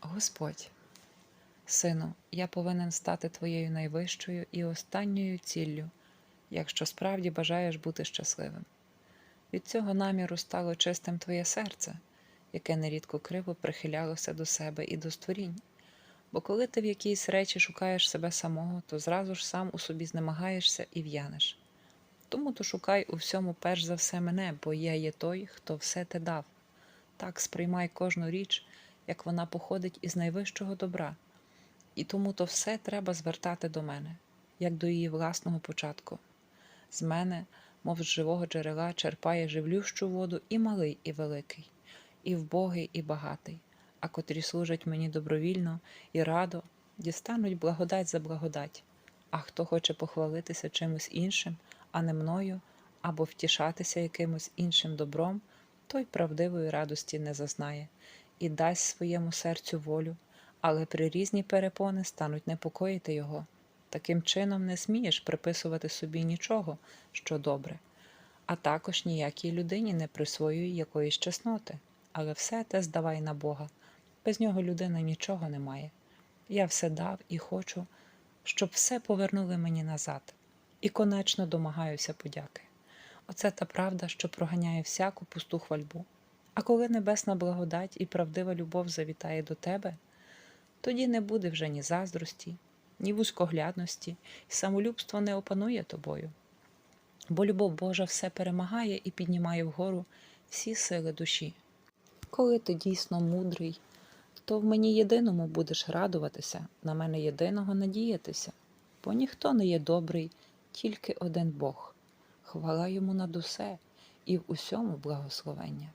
Господь, сину, я повинен стати твоєю найвищою і останньою ціллю, якщо справді бажаєш бути щасливим. Від цього наміру стало чистим твоє серце, яке нерідко криво прихилялося до себе і до створінь. Бо коли ти в якійсь речі шукаєш себе самого, то зразу ж сам у собі знемагаєшся і в'янеш. Тому то шукай у всьому перш за все мене, бо я є той, хто все те дав. Так сприймай кожну річ, як вона походить із найвищого добра, і тому то все треба звертати до мене, як до її власного початку. З мене, мов з живого джерела, черпає живлющу воду і малий, і великий, і вбогий, і багатий, а котрі служать мені добровільно і радо, дістануть благодать за благодать. А хто хоче похвалитися чимось іншим, а не мною, або втішатися якимось іншим добром, той правдивої радості не зазнає і дасть своєму серцю волю, але при різні перепони стануть непокоїти його. Таким чином не смієш приписувати собі нічого, що добре, а також ніякій людині не присвоюй якоїсь чесноти, але все те здавай на Бога. Без нього людина нічого не має. Я все дав і хочу, щоб все повернули мені назад, і конечно домагаюся подяки. Оце та правда, що проганяє всяку пусту хвальбу. А коли небесна благодать і правдива любов завітає до тебе, тоді не буде вже ні заздрості, ні вузькоглядності, і самолюбство не опанує тобою. Бо любов Божа все перемагає і піднімає вгору всі сили душі. Коли ти дійсно мудрий, то в мені єдиному будеш радуватися, на мене єдиного надіятися, бо ніхто не є добрий, тільки один Бог. Хвала йому над усе і в усьому благословення.